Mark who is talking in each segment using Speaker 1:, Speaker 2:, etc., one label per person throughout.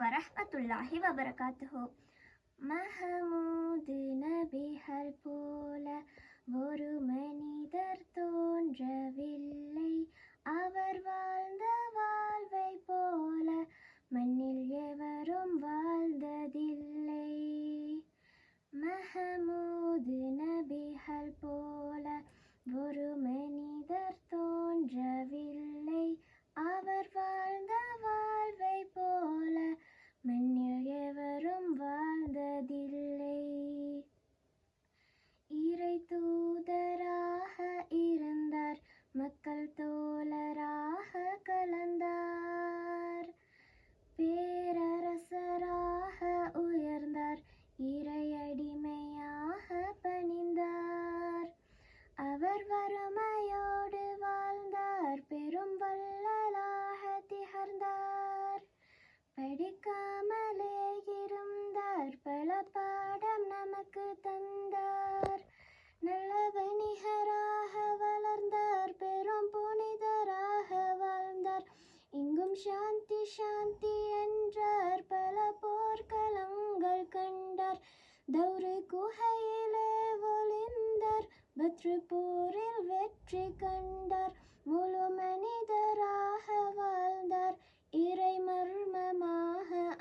Speaker 1: வரஹமத்துல்லாஹி வபரகாத்துஹோ. மஹமூது நபி ஹர் போல ஒரு மனிதர் தோன்றவில்லை. பாடம் நமக்கு தந்தார். நல்லவை நிகராக வளர்ந்தார். பெரும் புனிதராக வாழ்ந்தார். இங்கும் சாந்தி சாந்தி என்றார். பல போர்க்களங்கள் கண்டார். தௌரு குகையிலே ஒளிந்தார். பத்ரு போரில் வெற்றி கண்டார். முழு மனிதராக வாழ்ந்தார். இறை மர்மமாக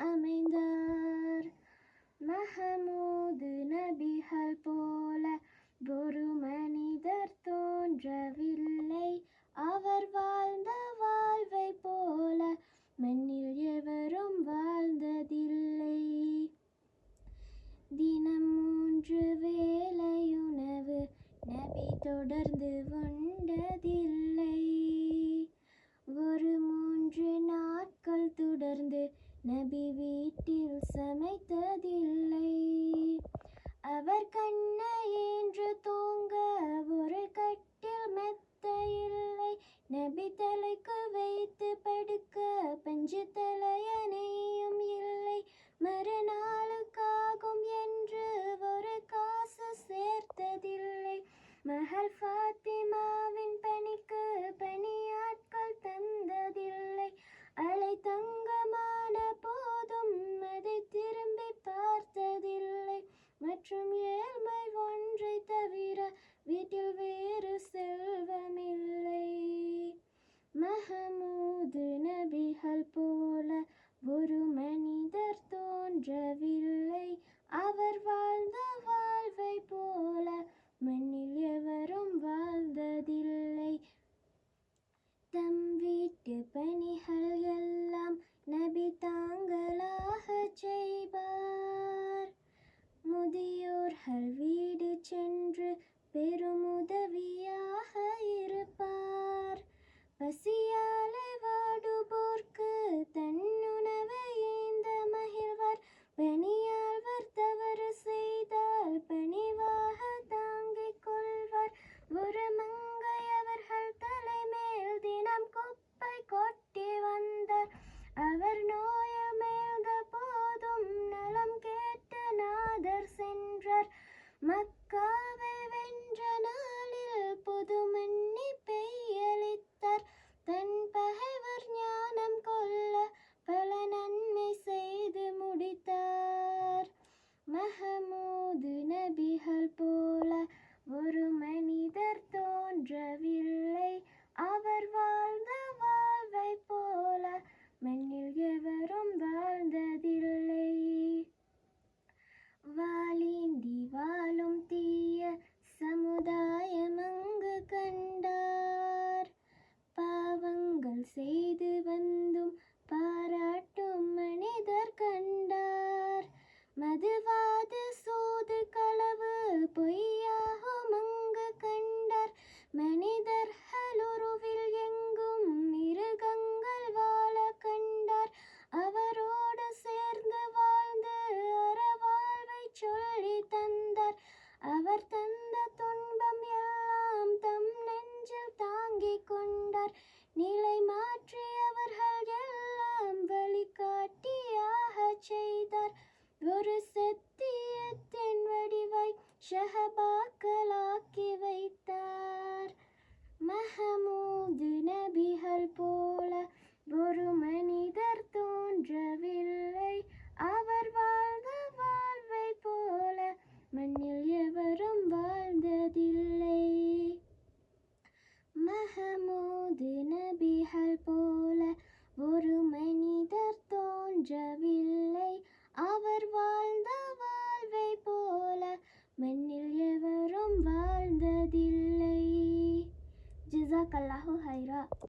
Speaker 1: தொடர்ந்து உண்டதில்லை ஒரு மூன்று நாட்கள் தொடர்ந்து நபி வீட்டில் சமைத்ததில்லை. அவர் கண்ண ஃபாத்திமாவின் பணிக்கு பணியாட்கள் தந்ததில்லை. அலை தங்கமான போதும் அதை திரும்பி பார்த்ததில்லை. கொண்டார் மக்காவை வென்ற நாளில் புதுமன்னி பெய்யளித்தார் தன் பகைவர் அவர் தந்த துன்பம் எல்லாம் தம் நெஞ்சில் தாங்கிக் கொண்டார். நிலை மாற்றியவர்கள் எல்லாம் வழிகாட்டியாக செய்தார். ஒரு சத்தியத்தின் வடிவை ஷஹபா جزاك الله خيرا.